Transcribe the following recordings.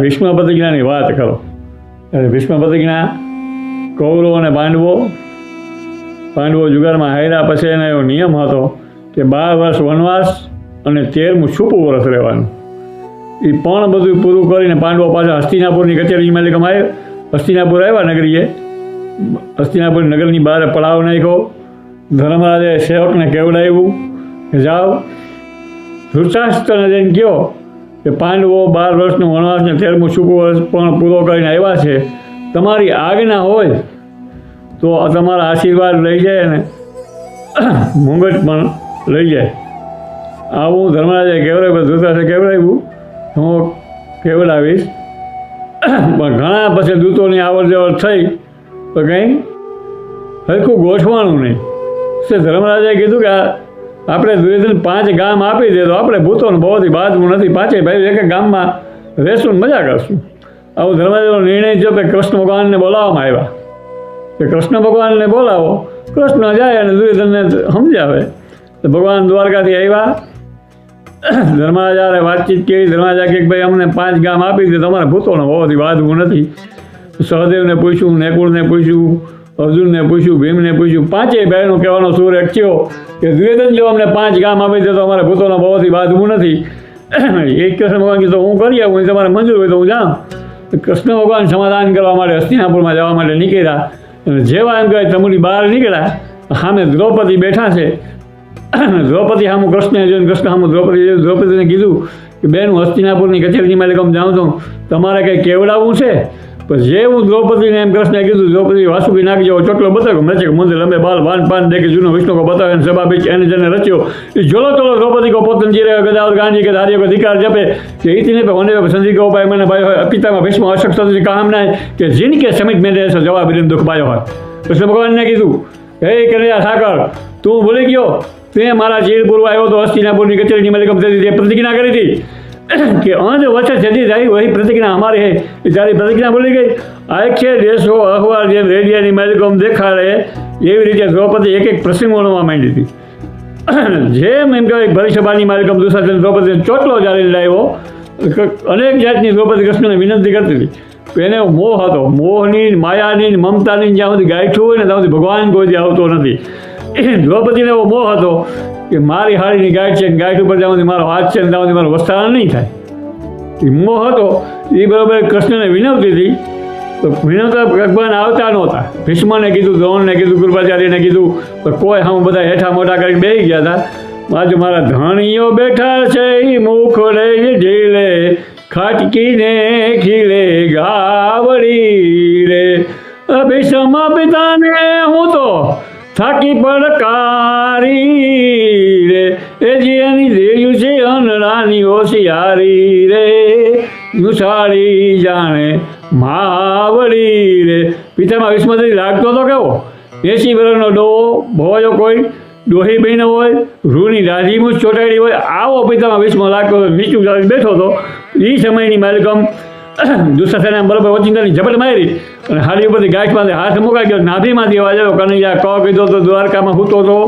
ભીષ્મ પ્રતિજ્ઞાની વાત કરો. ત્યારે ભીષ્મ પ્રતિજ્ઞા કૌરવો અને પાંડવો પાંડવો જુગારમાં હાર્યા પછી એનો એવો નિયમ હતો કે બાર વર્ષ વનવાસ અને તેરમું છૂપું વર્ષ રહેવાનું. એ પણ બધું પૂરું કરીને પાંડવો પાછા હસ્તિનાપુરની કચેરી માલિકમ આવ્યો. હસ્તિનાપુર આવ્યા નગરીએ. હસ્તિનાપુર નગરની બહાર પડાવ નાખ્યો. ધર્મરાજે સેવકને કેવડાવ્યું કે જાઓ ધૃતરાષ્ટ્રને જઈને કહો કે પાંડવો બાર વર્ષનું વનવાસ ને તેરમું છૂપું વર્ષ પણ પૂરો કરીને આવ્યા છે. તમારી આજ્ઞા હોય તો તમારા આશીર્વાદ લઈ જાય ને મુંગટ પણ લઈ જાય. આવું ધર્મરાજે કેવડાવ્યું? છે કેવડાવ્યું? હું કેવડાવીશ? પણ ઘણા પછી દૂતોની આવડ જવર થઈ તો કંઈ હરખું ગોઠવાનું નહીં. તે ધર્મરાજાએ કીધું કે આ આપણે દુર્યોધન પાંચ ગામ આપી દે તો આપણે ભૂતોને બહુથી બાજવું નથી. પાંચે ભાઈ એક ગામમાં રહેશું મજા કરશું. આવું ધર્મદેવનો નિર્ણય થયો કે કૃષ્ણ ભગવાનને બોલાવવામાં આવ્યા. કે કૃષ્ણ ભગવાનને બોલાવો. કૃષ્ણ જાય અને દુર્યોધનને સમજાવે. તો ભગવાન દ્વારકાથી આવ્યા. ધર્મરાજાએ વાતચીત કરી. ધર્માજા કે ભાઈ, અમને પાંચ ગામ આપી દે. તમારે ભૂતોને બહુથી બાજવું નથી. સહદેવને પૂછ્યું, નેકુળને પૂછ્યું. અર્જુનને પૂછ્યું, ભીમને પૂછ્યું, પાંચેય ભાઈનો કહેવાનો સૂર એક થયો કે દ્વેદન જો અમને પાંચ ગામ આપી દે તો અમારે ભૂતોનો ભાવથી બાંધવું નથી. એક કૃષ્ણ ભગવાન કીધું, હું કરી આવું તમારે મંજૂર હોય તો હું જાઉં. કૃષ્ણ ભગવાન સમાધાન કરવા માટે હસ્તિનાપુરમાં જવા માટે નીકળ્યા. અને જેવા એમ કહેવાય, તમુની બહાર નીકળ્યા. સામે દ્રૌપદી બેઠા છે. દ્રૌપદી સામું કૃષ્ણ જોઈને, કૃષ્ણ સામું દ્રૌપદી દ્રૌપદીને કીધું કે, બેન, હું હસ્તિનાપુરની કચેરીની માલિકમ જાઉં છું. તમારે કંઈ કેવડાવવું છે? પણ જે હું દ્રૌપદીને એમ કૃષ્ણએ કીધું, દ્રૌપદી વાસુકી નાખી જાઓ, ચોટલો બતાવ્યો. મેં છે કે મંદિર અમે બાલ વાન પાન દેખી જૂનો વિષ્ણુ કો બતાવે અને સભા બીચ એને જેને રચ્યો. એ જોલો ચોલો દ્રૌપદી કો પોતન રહ્યો ગદાવર ગાંધી કે ધાર્યો અધિકાર જપે. કે ઇતિને પે હોને સંધિ ગો ભાઈ, મને ભાઈ હોય પિતામાં ભીષ્મ અશક્ત હતી કામના કે જીન કે સમિત મેં રહેશે, જવાબ રીન દુઃખ પાયો હોય. કૃષ્ણ ભગવાનને કીધું, હે કનૈયા ઠાકર તું ભૂલી ગયો? તે મારા ચીર પૂર્વ આવ્યો તો હસ્તિનાપુરની કચેરીની મલિકમ થતી તે પ્રતિજ્ઞા કરી હતી. कि अंध वचन जदी रही वही प्रतिज्ञा हमारी है ये सारी प्रतिज्ञा बोली गई આખે દેશો અખબાર જેમ રેડિયાની માલિકોમ દેખાડે એવી રીતે દ્રૌપદી એક એક પ્રસંગ વણવા માંડી હતી જેમ એમ કહેવાય ભવિષ્યબાની માલિકોમ દુશાસન દ્રૌપદી ચોટલો જાળી લાવ્યો અનેક જાતની દ્રૌપદી કૃષ્ણને વિનંતી કરતી હતી એને મોહ હતો મોહની માયાની મમતાની જ્યાં સુધી ગાંઠું હોય ને ત્યાં સુધી ભગવાન કોઈ દી આવતો નથી દ્રૌપદીને એવો મોહ હતો કે મારી હાળીની ગાંઠ છે ગાંઠ ઉપર સુધી મારો હાથ છે ને મારો વસ્તારણ નહીં થાય. એ મોહ હતો, એ બરાબર કૃષ્ણને વિનવતી હતી. તો વિનવતા ભગવાન આવતા નહોતા. ભીષ્મને કીધું, દ્રોણને કીધું, કૃપાચાર્યને કીધું. તો કોઈ હું બધા હેઠા મોટા કરીને બેસી ગયા હતા. બાજુ મારા ધણીઓ બેઠા છે એ મુખડે ઢીલે ખાટકીને ખીલે, ગાવડી રે. ભીષ્મ પિતાને હું તો થાકી પડકારી રે. એ એની દેયું છે, અનરાની હોશિયારી રે. ગુસાળી જાણે માવડી રે. પિતામાં વિસ્મતી લાગતો તો કેવો? એસી વર્ષનો ડોહો ભોજો કોઈ? ડોહી બહેનો હોય, રૂની રાજીમૂજ ચોટાડી હોય, આવો પિતામાં વિસ્મો લાગતો નીચું ચાલીને બેઠો હતો. એ સમયની માલિકમ દુશાસને બરોબર વચિંતાની ઝપટ મારી. અને હાડી ઉપરથી ગાંઠમાંથી હાથ મુકાઈ ગયો. નાભીમાંથી અવાજ આવ્યો. કનૈયા ક કીધો તો દ્વારકામાં હૂતો હતો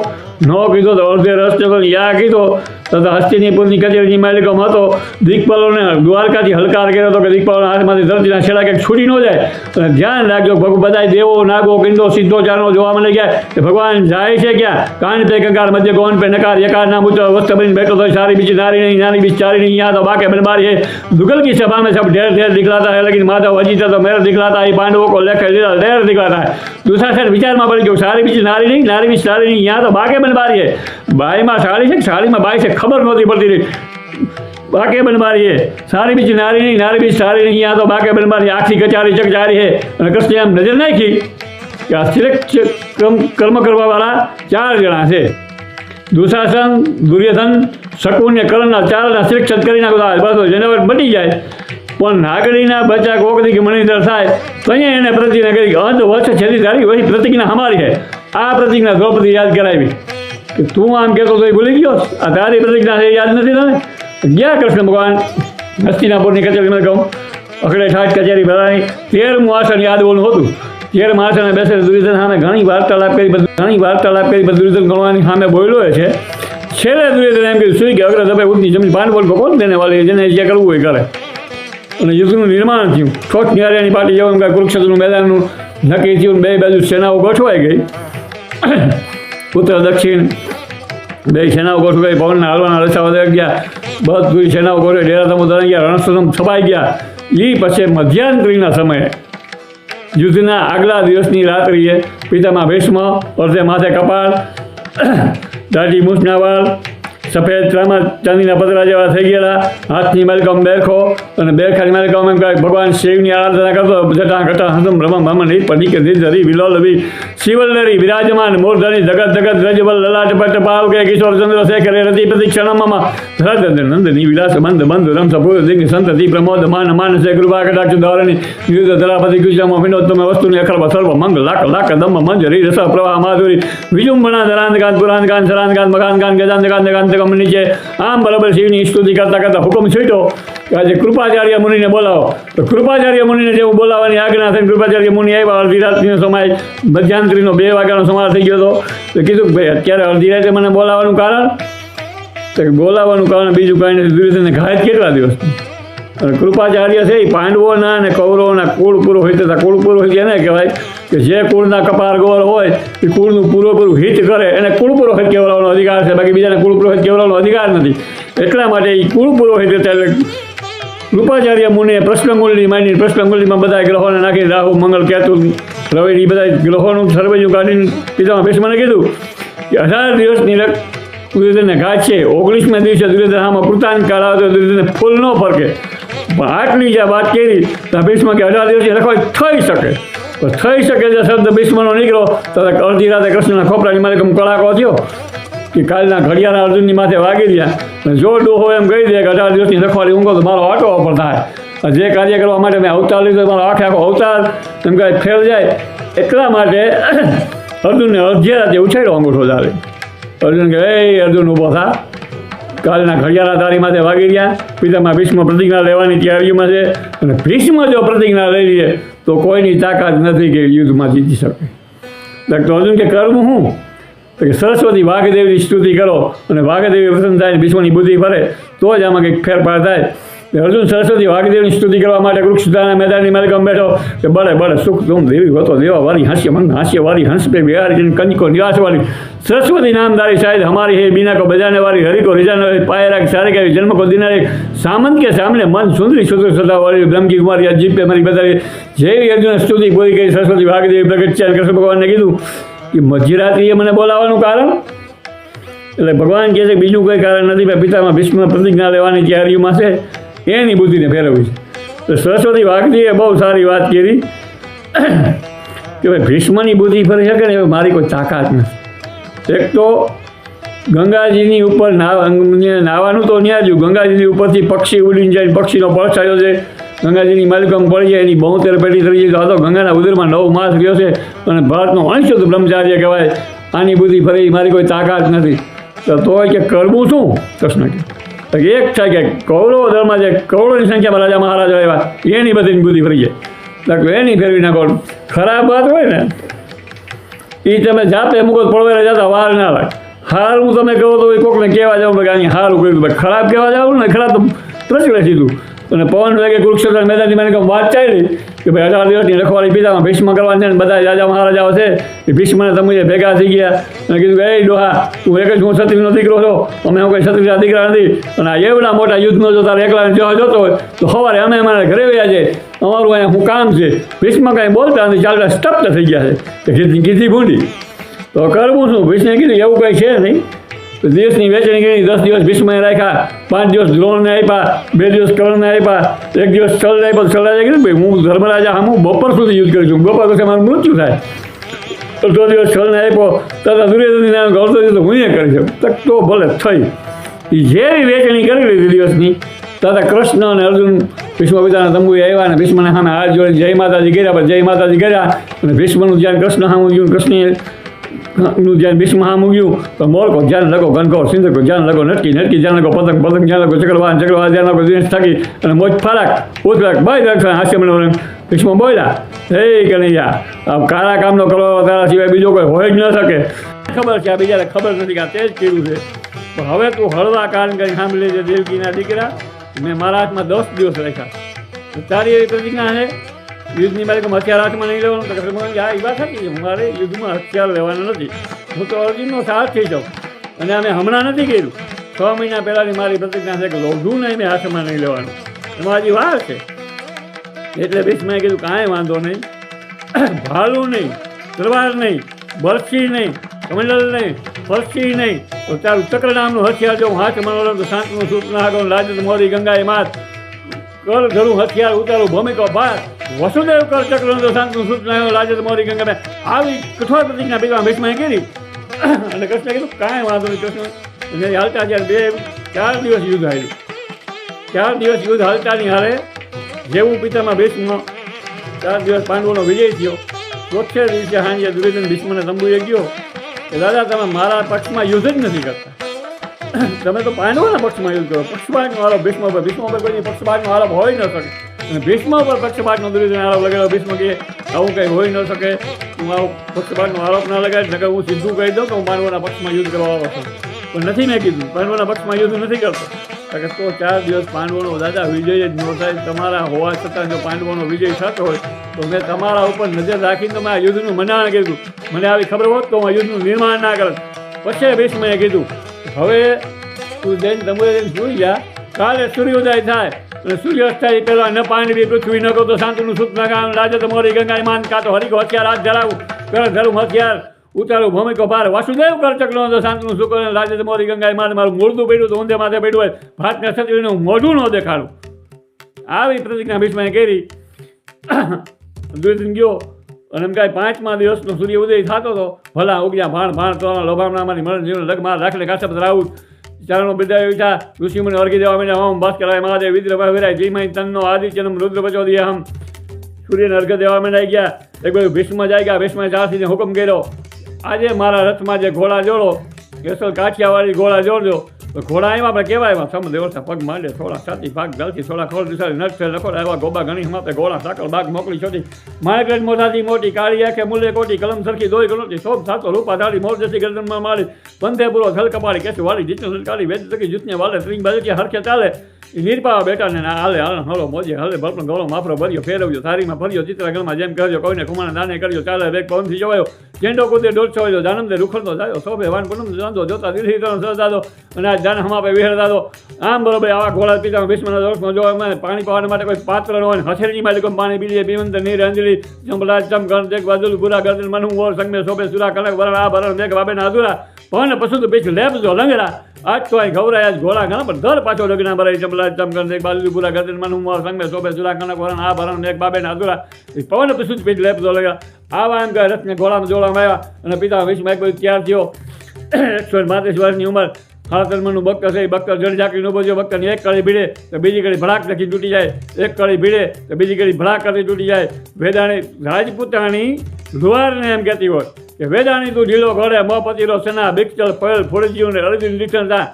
ન કીધો તો અડધે રસ્તે યા કીધો. તથા હસ્તીની પુલની કચેરીની માલિકોમ હતો. દિગ્પાલોને દ્વારકાથી હલકાર કર્યો હતો કે દિગ્પાલોના હાથમાંથી ધરતીના છેડા ક્યાંક છૂટી ન જાય. અને ધ્યાન રાખજો ભગવ બધા દેવો, નાગો કિંદો સિદ્ધો, ચારણો જોવા મળી ગયા. કે ભગવાન જાય છે ક્યાં? કાન પે કંકાર મધ્ય ગોન પે નકાર એકાર નામ ઉત્તર વસ્ત્ર બની બેઠો તો સારી બીજી નારી નહીં, નાની બીજી ચારી નહીં. યાદ બાકે બનબારી है दुगल की सभा में सब ઢેર ढेर दिखलाता है लेकिन माधव अजीत તો મેર दिखलाता એ પાંડવો को લેખે લીધા ઢેર है दूसरा सर विचार में पड़ गया सारी નારી नारी नहीं नारी बीच सारी नहीं यहाँ तो बाके બાઈમાં સાડી છે કે સાડીમાં બાઈ છે, ખબર નહોતી પડતી રહી. બાકે બનવારી છે. સારી બીજી નારી નહીં, નારી બીજ સારી નહીં. આ તો બાકે બનવારી આખી કચારી ચકચારી હે અને કૃષ્ણ એમ નજર નાખી કે આ સિલેક્ટ કર્મ કર્મ કરવાવાળા ચાર જણા છે. દુશાસન, દુર્યોધન શકુન ને કરણના ચારના સિલેક્શન કરીને બધા બસો જનાવર બની જાય. પણ નાગડીના બચ્ચા કોકની કે મણિધર થાય, તો અહીંયા એને પ્રતિજ્ઞા કરી અંત વર્ષ છેલ્લી તારીખ વળી પ્રતિજ્ઞા અમારી છે. આ પ્રતિજ્ઞા દ્રૌપદી યાદ કરાવી. તું આમ કહેતો તો એ ભૂલી ગયો? આ તારી પ્રતિજ્ઞા છે યાદ નથી તને? ગયા કૃષ્ણ ભગવાન હસ્તિનાપુરની કચેરીમાં કહું અખડે ઠાઠ કચેરી ભરાની તેરમું આસન યાદ બોલું હતું. ઘેર માથાને બેસે દુર્યોધન સામે ઘણી વાર્તાલાપ કરી ઘણી વાર્તાલાપ કરી, બધું દુર્યોધન ગણવાની સામે બોલ્યો છે. છેલ્લે દુર્યોધન એમ કીધું સુઈ કે અગ્ર દબાઈ ઉઠની જમીન પાંડવોલ ભગવાન દેને વાળી જેને જે કરવું હોય કરે. અને યુદ્ધનું નિર્માણ થયું. ઠોઠ નિહાળ્યાની પાટી જેવું કે કુરુક્ષેત્રનું મેદાનનું નક્કી થયું બે બાજુ સેનાઓ ગોઠવાઈ ગઈ. ઉત્તર, દક્ષિણ બે સેનાઓ ગોઠવાઈ પવનના હાલવાના રસ્તા વધે ગયા. બધી સેનાઓ ગોઠવે ડેરા તમો તરાઈ ગયા રણસ્તમ છપાઈ ગયા. એ પછી મધ્યાંતરીના સમયે, યુદ્ધના આગલા દિવસની રાત્રિએ પિતામાં ભીષ્મ, અર્ધે માથે કપાળ દાઢી મૂછના વાળ સફેદ ચાંદીના પતરા જેવા થઈ ગયેલા. હાથની માલિકમ બેરખો અને બેરખાની માલિકમ એમ કહે ભગવાન શિવની આરાધના કરતો જટા ઘટા હસમ રમમ ભમન નહીં પડી ધરી વિલોલવી શિવલરી વિરાજમાન મૂર્ધની જગત જગત, રજબલ, લલાટ, પટ, પાવ કે કિશોર, ચંદ્ર, શેખરે રતિ પ્રતિ ક્ષણમમાં ધરત નંદની વિલાસ, મંદ મંદ રમ સપૂર દિગ્ગ સંતતિ પ્રમોદ, માન માનસે કૃપા કટાક્ષ ધોરણી યુદ્ધ ધરાપતિ ગુજરામાં વિનોદતમ વસ્તુની અખર સર્વ મંગ, લાખ લાખ, દમ, મંજરી, રસ, પ્રવાહ, માધુરી. વિજુંબણા ધરાંતકાંત પુરાંતકાંત સરાંતકાંત મકાનકાંત ગજાંતકાંત કાંત છે નીચે આમ બરાબર શિવની સ્તુતિ કરતા કરતા હુકમ છૂટ્યો કે આજે કૃપાચાર્ય મુનિને બોલાવો. તો કૃપાચાર્ય મુનિને જેવું બોલાવવાની આજ્ઞા થઈને કૃપાચાર્ય મુનિ આવ્યા અડધી રાત્રિનો સમય, મધ્યાંતરીનો બે વાગ્યાનો સમાર થઈ ગયો હતો. તો કીધું કે ભાઈ, અત્યારે અડધી રાતે મને બોલાવવાનું કારણ? તો બોલાવવાનું કારણ બીજું કાંઈ નથી. દુર્યોધનને ઘાયત કેટલા દિવસની અને કૃપાચાર્ય છે, એ પાંડવોના અને કૌરવોના કુળ પુરોહિત હતા કુળ પુરોહિત એને કહેવાય કે જે કુળના કપાર ગોળ હોય, એ કુળનું પૂરેપૂરું હિત કરે, એને કુળ પુરોહિત કહેવાનો અધિકાર છે, બાકી બીજાને કુળ પુરોહિત કહેવાનો અધિકાર નથી. એટલા માટે એ કુળ પુરોહિત હતા એટલે કૃપાચાર્ય મુનિએ પ્રશ્નગુલની માની પ્રશ્નગુલમાં બધા ગ્રહોને નાખી રાહુ, મંગળ, કેતુ, રવિ એ બધા ગ્રહોનું સર્વેજું કાઢીને પિતામાં ભીષ્મને કીધું કે અઢાર દિવસની દુર્યોધનને ઘાટ છે, ઓગણીસમાં દિવસે દુર્યોધન આમાં કૃતાંત કાળ આવે તો દુર્યોધનને ફૂલ ન ફરકે. પણ આટલી જે વાત કરી, તો ભીષ્મ કે અઢાર દિવસથી રખવાઈ થઈ શકે. તો થઈ શકે જે શબ્દ ભીષ્મનો નીકળો. તો અડધી રાતે કૃષ્ણના ખોપરાની મારે કમ કડાકો થયો કે કાલના ઘડિયાળના અર્જુનની માથે વાગી ગયા જો ડોહો એમ કહી દે કે અઢાર દિવસની રખવાડી ઊંઘો તો મારો આટો પણ થાય. જે કાર્ય કરવા માટે મેં અવતાર લીધો, મારો આખે આખો અવતાર એમ કહે ફેર જાય. એટલા માટે અર્જુનને અડધી રાતે ઉછાડ્યો અંગૂઠો ચાલે અર્જુન કહે, એ અર્જુન ઊભો થા. કાલના ઘડિયાળા તે વાગી ગયા, પિતામાં ભીષ્મ પ્રતિજ્ઞા લેવાની તૈયારીમાં છે અને ભીષ્મ જો પ્રતિજ્ઞા લઈ લે, તો કોઈની તાકાત નથી કે યુદ્ધમાં જીતી શકે. ડૉક્ટર અર્જુન કે કરવું હું? તો કે, સરસ્વતી વાઘદેવની સ્તુતિ કરો. અને વાઘદેવી પ્રસન્ન થાય ભીષ્મની બુદ્ધિ ભરે, તો જ આમાં કંઈક ફેરફાર થાય. અર્જુન સરસ્વતી વાઘદેવની સ્તુતિ કરવા માટે કૃક્ષિતાના મેદાનની માલિકમ બેઠો કે બળે બળે, સુખ તુમ દેવી હતો દેવા વાળી હાસ્ય મન હાસ્ય વાળી હંસ પે બિહારી જન કંજકો નિવાસ વાળી. સરસ્વતી નામદારી શાયદ હમારી હે બીના કો બજાને વાળી, હરિકો, રિજાને પાય રાખ, સારે કે જન્મ કો દિનારે. સામંત કે સામને મન સુંદરી સુંદર સદા વાળી, બ્રહ્મજી કુમારી જીપ પે મારી બધારી. જેવી અર્જુન સ્તુતિ બોલી ગઈ સરસ્વતી વાઘદેવી પ્રગટ છે કૃષ્ણ ભગવાનને કીધું કે મધ્યરાત્રિએ મને બોલાવવાનું કારણ? એટલે ભગવાન કહે છે બીજું કોઈ કારણ નથી પિતામાં ભીષ્મ પ્રતિજ્ઞા લેવાની તૈયારીમાં છે. એની બુદ્ધિને ફેરવવી છે. તો સરસ્વતી વાઘજીએ બહુ સારી વાત કરી. કે ભાઈ ભીષ્મની બુદ્ધિ ફરી શકે ને મારી કોઈ તાકાત નથી. એક તો ગંગાજીની ઉપર નાવા નાવાનું તો ન્યા જ ગંગાજીની ઉપરથી પક્ષી ઉડીને જાય પક્ષીનો પડછાયો છે. ગંગાજીની માલિકમ પડી જાય, એની બહુતેર પેટી થઈ જાય તો આ તો ગંગાના ઉદરમાં નવ માસ ગયો છે અને ભારતનો અંશુદ્ધ બ્રહ્મચાર્ય કહેવાય. આની બુદ્ધિ ફરી મારી કોઈ તાકાત નથી. તો તોય કે કરવું શું? કૃષ્ણ કે તો એક થાય કે કૌરવ દળમાં જે કૌરવની સંખ્યામાં રાજા મહારાજા આવ્યા, એની બધીની બુદ્ધિ ફરી જાય તો એની ફેરવી નાખો ખરાબ વાત હોય ને એ તમે જાતે મુકત પડવા જતા વાર ના લાગે. હારું તમે કહો તો કોકને કહેવા જાવ કે અહીં હારું કર્યું ખરાબ કહેવા જાવ ને, ખરાબ તો પ્રચરે સીધું અને પવન લાગે કુરુક્ષેત્ર મેદાનની મને વાત ચાલી. કે ભાઈ અઢાર દિવસની રખવાળી પીતામાં ભીષ્મ કરવાની છે બધા રાજા મહારાજાઓ છે. એ ભીષ્મને તમે ભેગા થઈ ગયા. અને કીધું કે એ ડોહા, તું એક જ હું ક્ષત્રિયનો દીકરો છો. અમે હું કોઈ ક્ષત્રિયના દીકરા નથી. અને આ એવડા મોટા યુદ્ધનો જો તારે એકલા જો જોતો હોય, તો સવારે અમે અમારા ઘરે વ્યા છે અમારું અહીંયા હું કામ છે. ભીષ્મ કાંઈ બોલતા નથી. ચાલતા સ્ટપ્ત થઈ ગયા છે. કે ગીધી ભૂંડી. તો કરવું શું? ભીષ્મે કીધું, એવું કંઈ છે નહીં. તો દિવસની વેચણી કરી દસ દિવસ ભીષ્મએ રાખ્યા, પાંચ દિવસ દ્રોણને આપ્યા, બે દિવસ કર્ણને આપ્યા, એક દિવસ ચલ આપ્યો ચલ રાજા કીધું હું ધર્મરાજા હા હું બપોર સુધી યુદ્ધ કરું છું બપોર પછી મારું મૃત્યુ થાય. અડધો દિવસ છલને આપ્યો તથા દુર્યોધન નામ અડધો દિવસ હું એ કરી શકું. તક તો ભલે થઈ. જેવી વેચણી કરી લીધી દિવસની. તથા કૃષ્ણ અને અર્જુન ભીષ્મ પિતાના તંબુ આવ્યા અને ભીષ્મને સામે હાથ જોડે જય માતાજી કર્યા. પણ જય માતાજી કર્યા. અને ભીષ્મનું જ્યાં કૃષ્ણ સામું ગયું કૃષ્ણે નું જ્યાં ભીષ્મ હા મૂક્યું તો મોરકો જ્યાં લગો ગનકો સિંધકો જ્યાં લગો નટકી નટકી જ્યાં લગો પતંગ પતંગ જ્યાં લગો ચક્રવાન ચક્રવાન જ્યાં લગો દિનેશ થાકી અને મોજ ફારાક ઉતરાક બાય રાખ હાસ્ય મને ભીષ્મ બોલ્યા હે કનૈયા આ કાળા કામનો કરો તારા સિવાય બીજો કોઈ હોય જ ન શકે ખબર છે આ બીજાને ખબર નથી કે આ તે જ કર્યું છે પણ હવે તું હળવા કાન કરી સાંભળી લેજે દેવકીના દીકરા મેં મારા હાથમાં દસ દિવસ રાખ્યા તો તારી એવી પ્રતિજ્ઞા છે યુદ્ધની મારે કે હથિયાર હાથમાં નહીં લેવાનું, તો મને આ એ વાત હતી કે મારે યુદ્ધમાં હથિયાર લેવાના નથી. હું તો અર્જુનનો સાથ થઈ જાઉં. અને અમે હમણાં નથી કર્યું. છ મહિના પહેલાંની મારી પ્રતિજ્ઞા છે કે લોઢું નહીં, મેં હાથમાં નહીં લેવાનું. એમાં હજી વાર છે. એટલે ભીષ્મએ કીધું, કાંઈ વાંધો નહીં. ભાલું નહીં, તલવાર નહીં, બરસી નહીં, કમંડલ નહીં, ફરસી નહીં. તો તારું ચક્ર નામનું હથિયાર જો હું હાથ મનોરમ તો શાંતનું સૂચના આગળ લાજત મોરી ગંગાએ માત કર ધરું હથિયાર ઉતારું ભૂમિકો ભાર. વસુદેવ કર ચક્ર તો શાંતનું સૂચના તમારી મોરી ગંગા આવી કઠોર પ્રતિજ્ઞા ભેગા ભીષ્મએ કરી. અને કૃષ્ણ કીધું, કાંઈ વાંધો નહીં કૃષ્ણ. અને હાલતા જ્યારે બે, ચાર દિવસ યુદ્ધ આવ્યું ચાર દિવસ યુદ્ધ હાલતાની હારે જેવું પિતામાં ભીષ્મ ચાર દિવસ પાંડવોનો વિજય થયો. ચોથે દિવસે હાંજે દુર્યોધન ભીષ્મને તંબુએ ગયો. કે, દાદા, તમે મારા પક્ષમાં યુદ્ધ જ નથી કરતા. તમે તો પાંડવોના પક્ષમાં યુદ્ધ કરો. પક્ષપાતનો આરોપ ભીષ્મ પર ભીષ્મ કોઈ પક્ષપાતનો આરોપ હોય ન શકે. અને ભીષ્મ પર પક્ષપાતનો દુર્યોધન આરોપ લગાવ્યો. ભીષ્મ કહે, આવું કંઈ હોઈ ન શકે. હું આવું પક્ષપાતનો આરોપ ના લગાવીશ. નકર હું સીધું કહી દઉં કે હું પાંડવોના પક્ષમાં યુદ્ધ કરવા આવ્યો છું. પણ નથી મેં કીધું. પાંડવોના પક્ષમાં યુદ્ધ નથી કરતો. કે તો ચાર દિવસ પાંડવોનો દાદા વિજય જ ન થાય. તમારા હોવા છતાં જો પાંડવોનો વિજય થતો હોય, તો મેં તમારા ઉપર નજર રાખીને તમે આ યુદ્ધનું મનાણ કીધું. મને આવી ખબર હોત તો હું યુદ્ધનું નિર્માણ ના કરત. પછી ભીષ્મએ કીધું, હવે તું જઈને તમે સુઈ જા. કાલે સૂર્યોદય થાય. અને સૂર્યાસ્ત થાય પહેલાં ન પાણી પૃથ્વી ન કહો તો શાંતિનું સુખ ન ગામ રાજે તમારી ગંગાઈ માન કાતો હરિક હથિયાર, હાથ ધરાવું કર ધરું હથિયાર, ઉતારું ભૂમિકો ભાર, વાસુદેવ કર ચકલો તો શાંતિનું સુખ રાજે તમારી ગંગાઈ માન, મારું મૂળતું પડ્યું તો ઊંધે માથે પડ્યું હોય, ભાતને હું મોઢું ન દેખાડું. આવી પ્રતિજ્ઞા ભીષ્મએ કરી. દુર્યોધન ગયો અને એમ કાંઈ પાંચમા દિવસનો સૂર્ય ઉદય થતો હતો ભલા ઉગ્યા ભાણ ભાણ તો લોભામણામાંની મરણ જીવન લગમાં રાખલે કાશપ રાઉત ચારણો બધા વિચા ઋષિમુનિ વર્ગી દેવા માંડ્યા. ઓમ ભાસ્કરાય મહાદેવ વિદ્રભા વિરાય જયમય તન્નો આદિત્યનમ રુદ્ર બચોદિય હમ સૂર્યને અર્ઘ દેવા માંડાઈ ગયા. એક બધું ભીષ્મ જાય ગયા ભીષ્મ ચારસીને હુકમ કર્યો. આજે મારા રથમાં જે ઘોડા જોડો કેસલ કાઠિયાવાડી ઘોડા જોડજો. તો ઘોડા આવ્યા આપણે કહેવાય એમાં સમ દેવતા પગ માંડે થોડા સાતી ભાગ ગલતી થોડા ખોળ દિશાળી નટ લખો આવ્યા ગોબા ગણી હમાતે ગોળા સાકળ બાગ મોકલી, છોટી. માયગ્રેટ મોઢાથી મોટી, કાળી આંખે મૂલ્ય કોટી, કલમ સરખી દોઈ ગણોટી શોભ સાતો, રૂપા ધાડી મોર જતી ગરદનમાં મારી પંથે પૂરો થલ કપાળી કેસુ વાળી જીતને સરકારી વેદ થકી જૂથને વાલે સ્ત્રી બાજુ હરખે ચાલે. નીરપાવા બેટા ને હાલે હાલે હલો મોજે હાલે ભરપણ ગોળો માફરો ભર્યો ફેરવ્યો થારીમાં ભર્યો ચિત્રગણમાં જેમ કર્યો કોઈને કુમારને દાને કર્યો ચાલે બેગ પવનથી જવાયો ઝેંડો કૂદે દોઢસો વાયો જાનંદે રૂખડતો જાયો સોભે વાન પૂનમ જાંદો જોતા દિલ્હી તરણ સદાદો અને આ જાન હમાપે વિહર દાદો આમ બરોબર આવા ઘોડા પીતા ભીષ્મના દોષમાં જો અમે પાણી પાવા માટે કોઈ પાત્ર ન હોય હથેળીમાં માલિકો પાણી પીલીએ પીવંત નીર અંજલિ જંબલા ચમ ગણ દેખ બાજુ ગુરા ગર્દન મનુ ઓર સંગમે સોભે સુરા કનક વરણ આ ભરણ મેઘ બાબેના અધુરા પવન પસંદ લંગડા આજ તો અહીં ગૌરાય ઘોડા ઘણા, પણ દર પાછો લગ્ન ભરાય જંબલા ચમ એક બાજુ પૂરા કરતી મન હું મારા સંગમે શોભે, સુરા, કનક, વરણ, આ ભરણ, એક બાબે એ પવન પસંદ પીછ લેપજો લંગડા આવા એમ કહે રથને ઘોડામાં જોડામાં આવ્યા અને પિતા વિશ્વમાં એક બધું તૈયાર થયો. એકસો પાંત્રીસ વર્ષની ઉંમર હાલતલમાંનું બક્કર છે, એ બક્કર જળ ઝાંકીને ઊભો છે બક્કરની એક કળી ભીડે, તો બીજી કળી ભડાક લખી તૂટી જાય. એક કળી ભીડે, તો બીજી કળી ભડાક કરતી તૂટી જાય. વેદાણી, રાજપૂતાણી લુવારને એમ કહેતી હોય. કે વેદાણી તું ઢીલો ઘરે મોપતિરો સેના બિકચલ પયલ ફોડજીયું ને અરવિંદ લીઠણ થા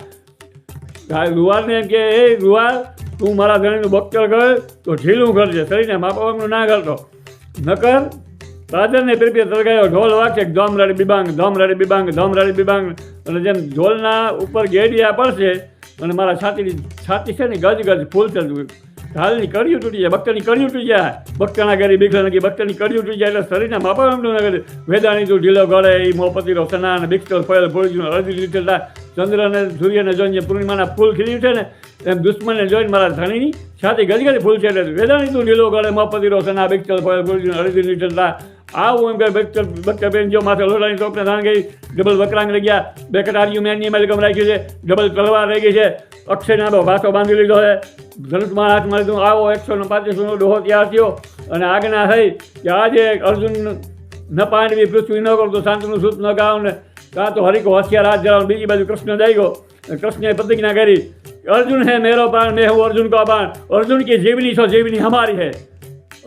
આ લુહારને એમ કે, એ રૂવાલ, તું મારા ધણીનું બક્ચર કર તો ઢીલું કરજે શરીરને માપવાનું ના કરતો નકર રાજાને પીરપીએ તરગાયો ઢોલ વાગશે ધોમ રડી બિબાંગ ધોમ રડી બિબાંગ ધોમ રડી બિબાંગ. અને જેમ ઢોલના ઉપર ગેડિયા પડશે, અને મારા છાતીની, છાતી છે ને ગજ ગજ ફૂલ ફૂલશે ઢાલની કડિયું તૂટી જાય, બક્કરની કડિયું તૂટી જાય. બક્કરના ઘરે બીખલા નથી, બક્કરની કડિયું તૂટી જાય એટલે શરીરના માપા એમનું ના કરે વેદાણી તું ઢીલો ગળે એ મોપતિરો સના અને બિક્સલ ફળ ફોડ્યું અડધી લીટર ચંદ્રને સૂર્યને જોઈને પૂર્ણિમાના ફૂલ ખીલી છે ને, એમ દુશ્મનને જોઈને મારા ધણીની છાતી ગજ ફૂલ છે એટલે વેદાણી તું ઢીલો ગળે મોપતિરો સના બિક્સલ ફળ ફોડ્યું અડધી લીટર આવું એમ કે બચ્ચરબેન જો માથે લોડાની ચોકને ધાણ ગઈ ડબલ વકરાંગ રહી ગયા. બે કટારીયું મેનની માલિકમ રાખી છે. ડબલ તલવાર રહી ગઈ છે. અક્ષયનાથો ભાષો બાંધી લીધો છે. ધનુષમાં હાથ મારી દઉં આવો એકસો ને પાંત્રીસનો ડોહો તૈયાર થયો. અને આજ્ઞા થઈ કે આજે અર્જુન ન પાંડવી પૃથ્વી ન કરતો, શાંતનું સૂત ન ગાવ ને કાં તો હરિકો હથિયાર હાથ ધરાવ બીજી બાજુ કૃષ્ણ દઈ ગયો. કૃષ્ણએ પ્રતિજ્ઞા કરી, અર્જુન હે મેરો પ્રાણ, મેં હું અર્જુન કો પ્રાણ અર્જુન કે જીવની છો, જીવની હમારી હે.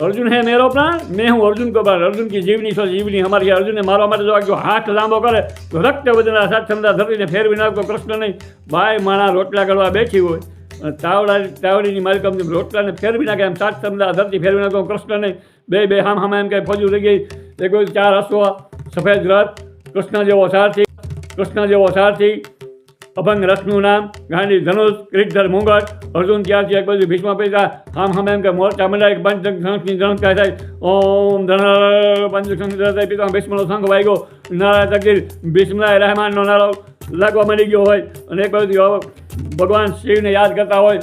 અર્જુન હે મેરો પ્રાણ? મેં હું અર્જુન કો અર્જુન કી જીવની સો જીવની અમારી અર્જુનને મારવા માટે જો જો હાથ લાંબો કરે, તો રક્ત વધના સાત ક્ષમતા ધરીને ફેરવી નાખતો કૃષ્ણ નહીં. ભાઈ માણા રોટલા કરવા બેઠી હોય, અને તાવડા, તાવડીની માલિકમની રોટલાને ફેરવી નાખે એમ સાત ક્ષમતા ધરતી ફેરવી નાખો કૃષ્ણ નહીં. બે બે, હામ હામ, એમ કંઈ ફોજું થઈ ગઈ. એક કોઈ ચાર અશ્વ સફેદ રથ, કૃષ્ણ જેવો સારથી, કૃષ્ણ જેવો સારથી. અભંગ રથનું નામ ગાંધી ધનુષ ક્રિકધર મુંગટ અર્જુન ત્યારથી એક બાજુ ભીષ્મ પૈસા આમ હમ, એમ કે મોરચા મંડાય પંચની કહે થાય ઓમ ધન પંચસંગ પિતા ભીષ્મનો શંખ વાગ્યો. નારા તકદીર ભીષ્મરાય રહેમાનનો નારો લાગવા મળી ગયો હોય. અને એક બાજુ ભગવાન શિવને યાદ કરતા હોય.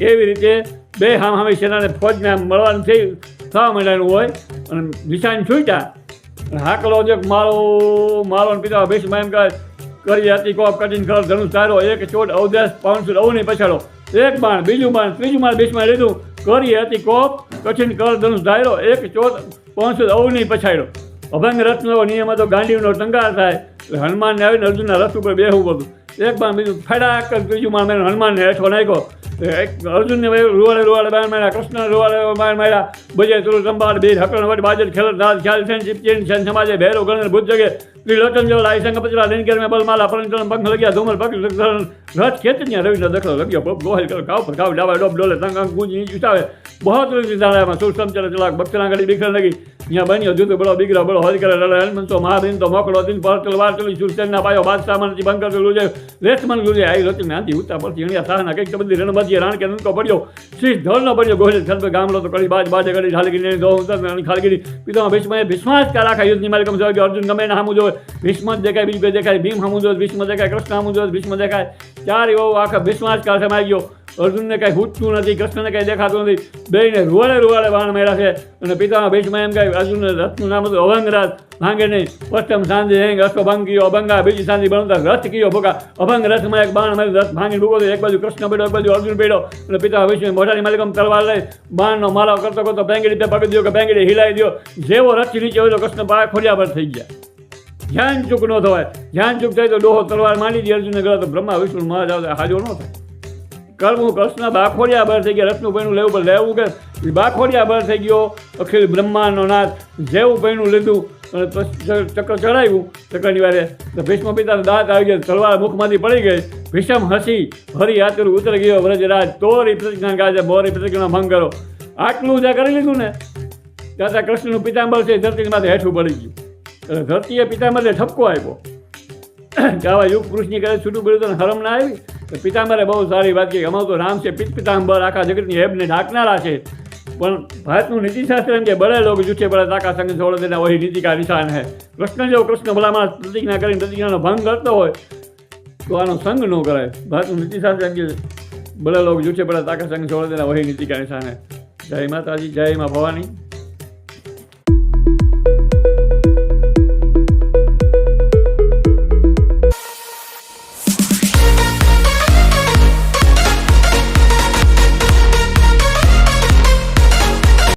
એવી રીતે બે હામ હામી સેનાને ફોજને મળવાનું થઈ, થવા માંડ્યાનું હોય. અને નિશાન છૂટ્યા. અને હાકલો જે મારો મારો પિતા ભીષ્મ એમ કહે કરી હતી, કોપ કઠિન ખર ધનુષ તારો એક ચોટ અવદેશ પાઉન્સુર અવની પછાડો. એક બાણ, બીજું બાણ, ત્રીજું બાણ બીજમાં લીધું. કરી હતી કોપ કઠિન કર ધનુષ ધાર્યો. એક ચોટ પાઉન્સુર અવની પછાડ્યો. અભંગ રથનો નિયમ હતો ગાંડીવનો ટંકાર થાય. હનુમાનને આવીને અર્જુનના રથ ઉપર બેહવું પડતું એક બાણ બીજું ફડાક જ ત્રીજું બાણ મેં હનુમાનને હેઠો નાખ્યો એક અર્જુનને રૂવાડે રૂવાડે બાણ માર્યા કૃષ્ણ રૂવાડે બાણ માર્યા બજે તુરુ સંભાળ બીર હકણ વટ બાજર ખેલર દાલ ખ્યાલ છે ચીપચીન છે સમાજે ભેરો ગણ ભૂત જગે ત્રિલોચન જો લાઈ સંગ પચરા લેન કેર મે બલ માલા પરંતન પંખ લગ્યા ધુમર પગ રથ ખેંચ ને રવિ દખલો લગ્યો પગ ગોહલ કર કાવ પર કાવ ડાવા ડોબ ડોલે તંગ અંગ ગુંજી નીચ ઉઠાવે બહોત રીતિ દાણામાં સુર સમચર ચલાક ભક્તના ગળી બીખર લગી અહીંયા બન્યો જુદો બળો બીગરો બળો હજ કરે રડે હનુમંતો મહાબીન તો મોકળો દિન પર તલવાર ચલી સુરસેનના પાયો બાદશાહ મનથી બંકર ચલું છે રેતમન ગુજે આવી લોચી નાંતી ઉતા પરથી અણિયા સાહના, કંઈક બધી રણબજી રાણ કે નંકો પડ્યો. શ્રી ધોળનો પડ્યો, ગોહલ સર્વ ગામડો તો કડી બાજ, બાજે કડી ખાલગીરી દો ઉતર ખાલગીરી. પિતા ભીષ્મએ ભીષ્માસ કા રાખા યુદ્ધની માલિકમ સૌ અર્જુન ગમે ના હામું જોવે. ભીષ્મ દેખાય, બીજું દેખાય, ભીમ હામું જોવે, ભીષ્મ દેખાય, કૃષ્ણ હામું જોવે, ભીષ્મ દેખાય. ચાર એવો આખા ભીષ્માસ કા સમાઈ ગયો. અર્જુનને કાંઈ હૂટતું નથી, કૃષ્ણને કાંઈ દેખાતું નથી. બેને રૂવાડે રૂવાડે બાણ માર્યા છે અને પિતામાં ભીષ્મ એમ કહે અર્જુનને રથનું નામ હતું અભંગરાજ. ભાંગે નહીં. પશ્ચમ સાંજે હેંગ અશ્વ ભંગ કયો અભંગા, બીજી સાંજે બનતા રથ કયો ભોગા. અભંગ રથમાં એક બાણ મારી રથ ભાંગી ડૂબો એક બાજુ કૃષ્ણ બેડો એક બાજુ અર્જુન બેડો અને પિતા ભીષ્મ મોઢાની માલિકમ તલવાર લઈ બાણનો મારો કરતો કરતો પેંગડી તે પકડી દો કે પેંગડી હિલાઈ દો જેવો રથ નીચે હોય તો કૃષ્ણ પાક ખોલ્યા પર થઈ ગયા. ધ્યાન ચૂક ન થવાય. ધ્યાન ચૂક થાય તો ડોહો તલવાર માંડી દે અર્જુનને ગયો તો બ્રહ્મા, વિષ્ણુ, મહારાજ હાજો ન થાય. કરવું કૃષ્ણ બાખોડિયા બળ થઈ ગયા રત્નુભાઈનું લેવું પણ લેવું કે? બાખોડિયા બળ થઈ ગયો, અખિલ બ્રહ્માંડનો નાથ જેવું ભાઈનું લીધું અને ચક્ર ચડાવ્યું ચક્રની વારે તો ભીષ્મ પિતાનો દાંત આવી ગયો, તલવાર મુખમાંથી પડી ગઈ. ભીષમ હસી હરી આતુર ઉતર ગયો, વ્રજરાજ, તોરી પ્રતિજ્ઞા ગાજે મોરી પ્રતિજ્ઞા ભંગ કરો આટલું જ્યાં કરી લીધું ને? ત્યાં કૃષ્ણનું પિતાંબર છે ધરતીની માથે હેઠું પડી ગયું. એટલે ધરતીએ પિતાંબરને ઠપકો આપ્યો. આવા યુગ પુરુષની કરે છૂટું પડ્યું તો હરમ ના આવી? કે પિતાંબરે બહુ સારી વાત કહી અમારું તો રામ છે, પિત પિતાંબર આખા જગતની હેબને ઢાંકનારા છે. પણ ભારતનું નીતિશાસ્ત્ર એમ કે બળે લોક જૂઠે પડે તાકા સંગ છોડે તેના વહી નીતિકા નિશાન હે. કૃષ્ણ જેવો કૃષ્ણ ભલામાં પ્રતિજ્ઞા કરીને પ્રતિજ્ઞાનો ભંગ કરતો હોય, તો આનો સંગ ન કરાય. ભારતનું નીતિશાસ્ત્ર એમ કે બળે લોકો જૂઠે પડે તાકા સંગ છોડે તેના વહી નીતિકા નિશાન હે. જય માતાજી, જય માં ભવાની.